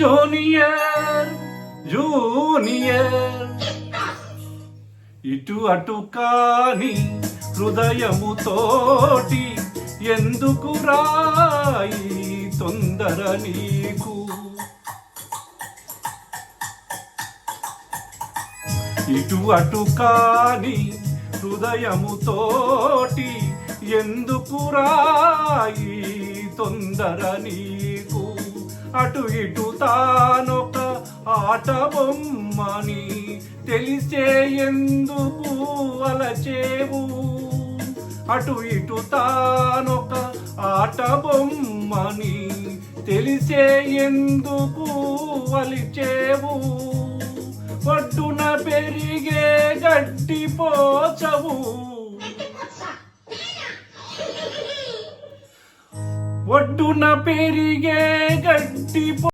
Junior junior. ఇటు అటు కాని హృదయముతోటి ఎందుకు రాయి తొందర నీకు? ఇటు అటు కాని హృదయముతోటి ఎందుకు రాయి తొందర నీకు? అటు ఇటు తానొక ఆట బొమ్మని తెలిసే ఎందుకు అలచేవు? అటు ఇటు తానొక ఆట బొమ్మని తెలిసే ఎందుకు వలిచేవు ఒడ్డున పెరిగే గడ్డి పోచవు. ఒడ్డున పెరిగే గడ్డి